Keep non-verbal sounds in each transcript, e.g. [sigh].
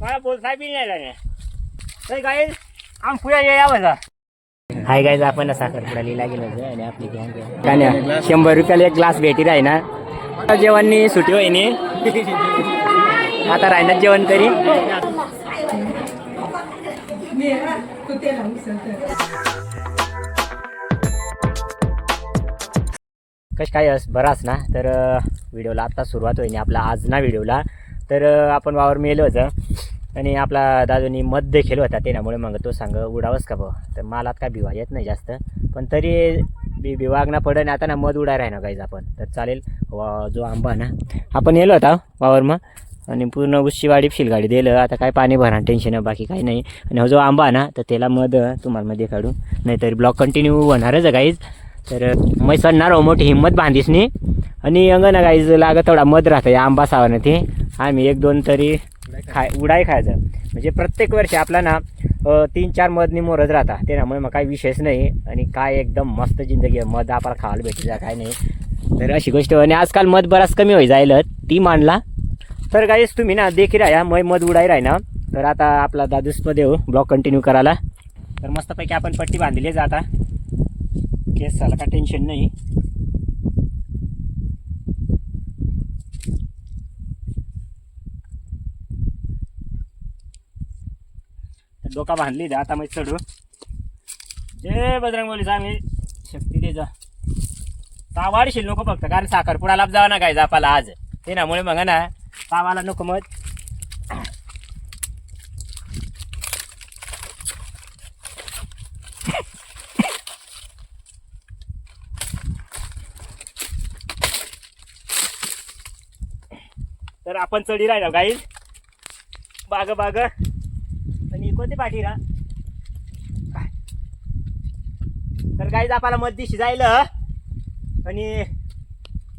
मला बोलता बी नाही लागले गाई आम पुढे हाय गाईज आपण साखरपुडा लिहिला गेलो होतो आणि आपली गँग शंभर रुपयाला एक ग्लास भेटी राही ना. आता जेवणनी सुटी होईनी. आता राहणार जेवण करी. कश काय अस बराच ना. तर व्हिडिओला आत्ता सुरुवात होईनी. आपला आज ना व्हिडिओला. तर आपण वावर मेलो होतं. आणि आपला दादूनी मध देखील होता त्यामुळे मग तो सांग उडावंच का भाऊ? तर मालात काय भिवा? येत नाही जास्त. पण तरी बी बिवागना पडन आता ना मध उडाय ना काहीच आपण. तर चालेल वा जो आंबा ना. आपण येलो होता वावर मग आणि पूर्ण उशीवाडी फिलगाडी दिलं. आता काय पाणी भरा टेन्शन बाकी काही नाही. आणि हा जो आंबा ना तर त्याला मध तुम्हाला मध्ये काढू नाहीतरी ब्लॉक कंटिन्यू होणारच गाईज काहीच तर मै सणणार हो मोठी हिंमत बांधीस नाही आणि अंगणा गाईज लागत थोडा मध राहतं या आंबा सावानं ते आम्ही एक दोन तरी खाय उडाय खायचं. म्हणजे प्रत्येक वर्षी आपला ना तीन चार मधनी मोरच राहता त्यामुळे मग काही विशेष नाही. आणि काय एकदम मस्त जिंदगी आहे. मध आपल्याला खायला भेटू काय नाही. तर अशी गोष्ट आणि आजकाल मध बराच कमी होई जाईल ती मांडला. तर गाईस तुम्ही ना देखील राहा. मै मध उडाई राही ना तर आता आपला येऊ ब्लॉग कंटिन्यू करायला. तर मस्तपैकी आपण पट्टी बांधली जाता. केस झाला का टेन्शन नाही. डोका बांधली जा आता मी चढू. जय बजरंग आम्ही शक्ती दे जा. तावाडशील नको फक्त कारण साखरपुडाला जावा ना काय जापाला आज. ते नामुळे मग ना तावाला नको मग तर आपण चढी राहिलो गाईल बाग बाग. आणि कोणती पाठी रा? तर गाईज आपल्याला मध्यदिशी जाईल आणि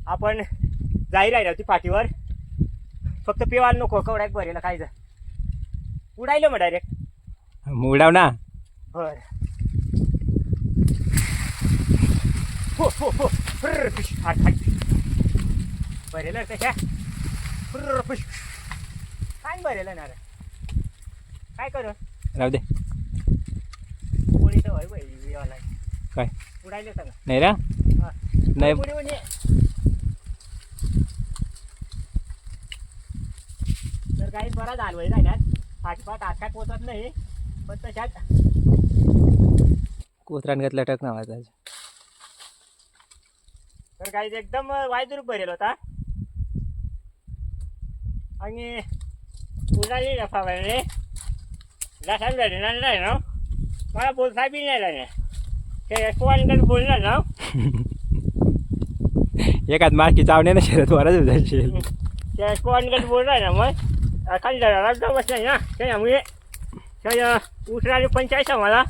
आपण जाई राहिलो ती पाठीवर. फक्त पिवायला नको कवड्याक भरेला काय जा उडायलो मग डायरेक्ट उडाव ना. बर. हो हो हो. फुर्र, फिश. काय भरेलं ना काय करू? राहू दे. काय? नाही रा. नाही. म्हणजे? तर काही बरा झालवय फाटफाट आज काय पोचत नाही. पण तशात कोथरान घेतला टक नावाचा तर काही एकदम वायदूर भरेल होता. आणि उडाली ना फावले लसाल भेटणार नाही ना मला बोलता बी नाही लागले ते कोणकडे बोलणार ना एकात मार्की चावणे ना शरद वरच जाशील त्या कोणकडे बोलणार ना मग खाली जायला बस नाही ना त्यामुळे त्या उसराने पंचायत मला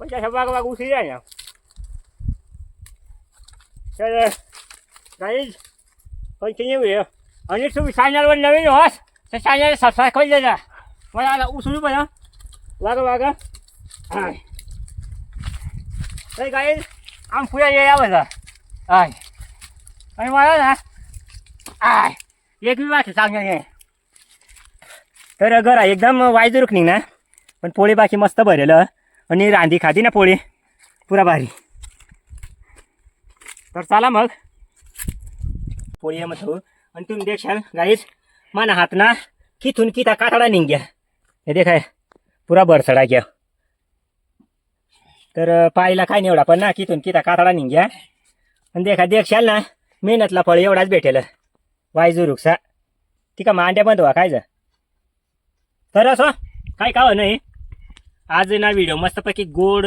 पंचायत बाग बाग उसरी आहे ना तर काहीच कंटिन्यू आहे आणि तुम्ही चॅनलवर नवीन व्हास तर चॅनल सबस्क्राईब करून द्या मला आता उसरू पण वागा वागा तर काय आम पुढे या बघा आय. आणि मला ना आय. एक मी बाकी सांगा तर घरा एकदम वाईज रुखणी ना पण पोळी बाकी मस्त भरेलं. आणि रांधी खाती ना पोळी. पुरा भारी. तर चला मग. पोळी आहे मग आणि तुम्ही देखाल गाईच माना हात ना किथून किता कातडा निघ्या हे देखाय पुरा बरसडा घ्या. तर पाहिला काय निवडा एवढा पण ना किथून किता कातडा निघ्या. आणि देखा देखशाल ना मेहनतला फळ एवढाच भेटेल. वायजुरुकसा ती का मांड्या बंद व्हा काय जा. तर असं हो, काय का नाही आज ना व्हिडिओ मस्तपैकी गोड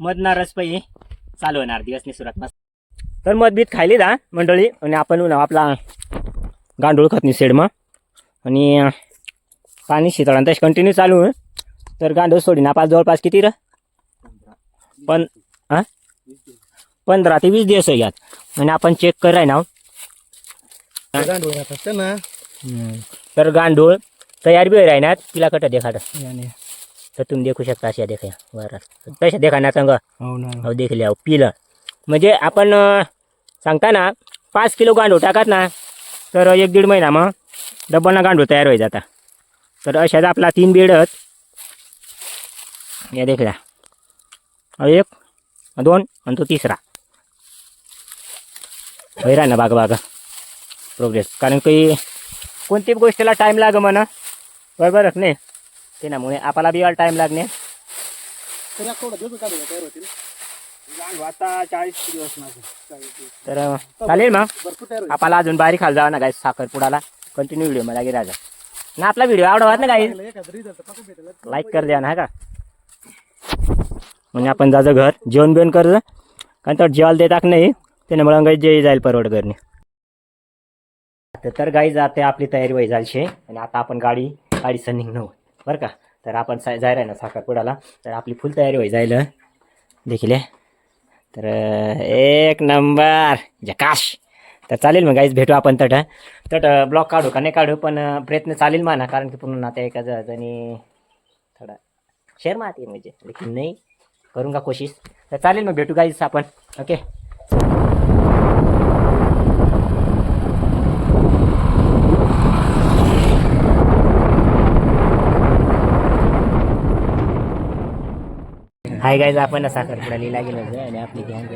मधणारच पै चालू होणार दिवसनी सुरुवात मस्त. तर मधबीत खायली दा मंडळी. आणि आपण आपला गांडूळ खतनी सेड मग आणि पाणी शितळा तशी कंटिन्यू चालू आहे. तर गांडूळ सोडीन. आपण जवळपास किती र? पण हां? पंधरा ते वीस दिवस यात. आणि आपण चेक कराय ना. ना तर गांडूळ तयार बी राहणार तिला कट देखाड याने. तर तुम्ही देखू शकता अशा देखा बरं. तशा देखा ना सांग. हो ना. हो देखले हो पिलं. म्हणजे आपण सांगता ना पाच किलो गांडूळ टाकात ना तर एक दीड महिना मग डबल ना गांडूळ तयार व्हायचा आता. तर अशाच आपला तीन बेड आहेत. या देखला. एक दोन आणि तो तिसरा. होई ना बाग बाग. प्रोग्रेस कारण की कोणती गोष्टीला टाईम लाग म्हणा? बरोबर आहे की नाही? त्यामुळे आपल्याला बी टाईम लागणे. आता चाळीस दिवस तर चालेल मग. आपल्याला अजून बारीक खाल जावं ना काय साखरपुडाला. कंटिन्यू व्हिडिओ मला राजा. ना आपला व्हिडिओ आवडत ना काही लाईक कर द्या ना हा का? म्हणजे आपण जायचं घर जेवण बिवण कर. कारण तर जेवायला देताक नाही. त्याच्यामुळे काही जे जाईल परवड करणे तर गाई जाते आपली तयारी वय झाली आणि आता आपण गाडी गाडी निघणं नऊ बरं का? तर आपण सा जायला ना साखरपुडाला तर आपली फुल तयारी होई जायला देखील तर एक नंबर. जकाश तर चालेल मग गाईज भेटू आपण तट. तट ब्लॉक काढू का नाही काढू पण प्रयत्न चालेल म्हणा. कारण की पूर्ण नात्या एका जणी थोडा शेअर मारते म्हणजे. लेकिन नाही. करूंगा कोशिश? तर चालेल मग भेटू गाईज आपण. ओके हाय गाईज आपण साखरपुडा लिहिला गेलो होतो आणि आपली गॅंग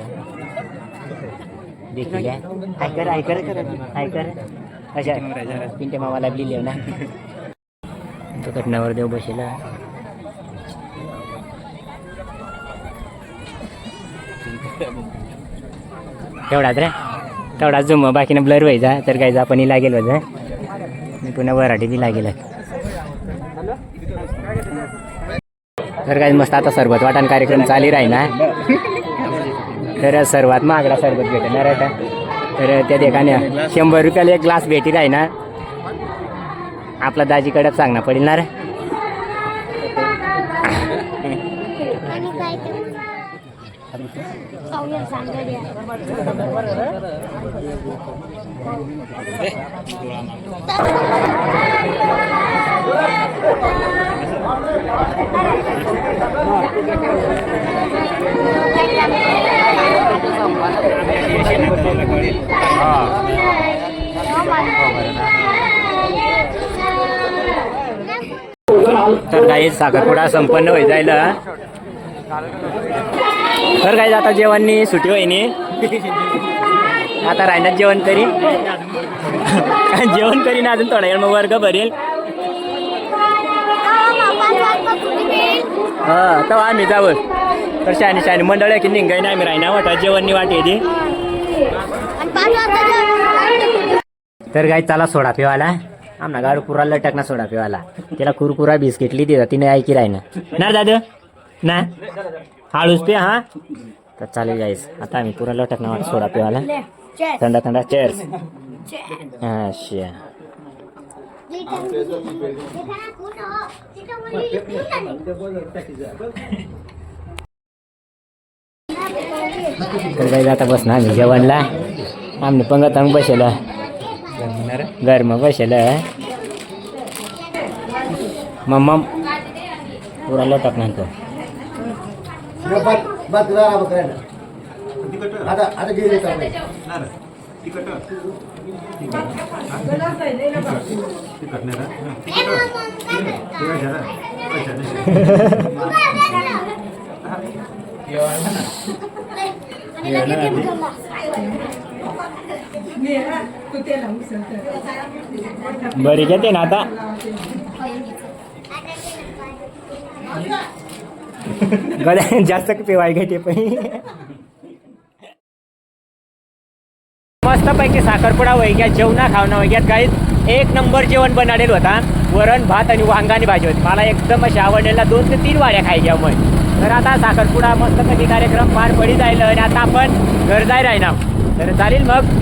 देखील हाय कर हाय कर. हाय कर. अशा पिंटे मामाला लिहिले ना. तो कटनावर देव बसेला तेवढाच रे. तेवढाच जुम बाकीनं ब्लर व्हायचा. तर काही आपण हिला लागेल होतं मी पुन्हा वराठी लागेल. तर काय मस्त आता सरबत वाटण कार्यक्रम चालू राही ना. तर सर्वात महागडा सरबत भेटणार आहे का तर त्या ठिकाणी शंभर रुपयाला एक ग्लास भेटी राही ना. आपला दाजीकडे सांगणं पडेल तर काही साखरपुडा संपन्न होई जायला. तर काही आता नाही सुटी होईनी. आता राहण्यात जेवण करी जेवण करीन अजून थोडा वेळ मग वर्ग भरेल. हा तेव्हा आम्ही जावं तर शानी शानी मंडळ आहे की निघाय नाही आम्ही राहिना वाटा जेवणनी वाटे ती तर गाई चला सोडा पिवाला. आमना गाडू पुरा लटक ना सोडा पिवाला. तिला कुरकुरा बिस्किट लिहिली तिने ऐकी राहिना. ना दादा? ना? हळूच पे हा? तर चालेल जाईस आता आम्ही पुरा लटक ना वाट सोडा पिवाला थंडा थंडा चेअर्स हा शिया। तर काही आता बस ना आम्ही जेवणला आम्ही पंगत अंग बसेल। गरम बसेल मग मग पुरा लटक नंतर आता आता गेले का बरी घेते ना आता गड्या [laughs] जास्त पिवाय घेते पण. मस्तपैकी साखरपुडा वैग्यात जेवणा खावणा वैग्यात काही एक नंबर जेवण बनाडेल होता वरण भात आणि वांगानी भाजी होती. मला एकदम अशी आवडलेला दोन ते तीन वाड्या खायच्या मग. तर आता साखरपुडा मस्तपैकी कार्यक्रम पार पडी जायला आणि आता आपण घर जाय राहिना तर चालेल मग.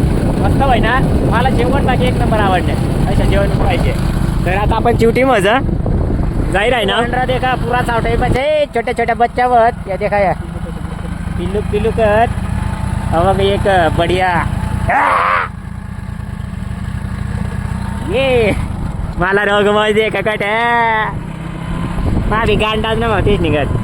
मस्त होय ना मला जेवण बाकी एक नंबर आवडलं. अशा जेवण पाहिजे. तर आता आपण चिवटी मजा जाई राही ना? देखा पुरा चावटाई बचे छोट्या छोट्या बच्चावर. या देखा या. पिल्लू पिल्लू कर. मग एक बढिया. ये. मला रोग मजे का कट मावी गांडाच ना मग तेच निघत.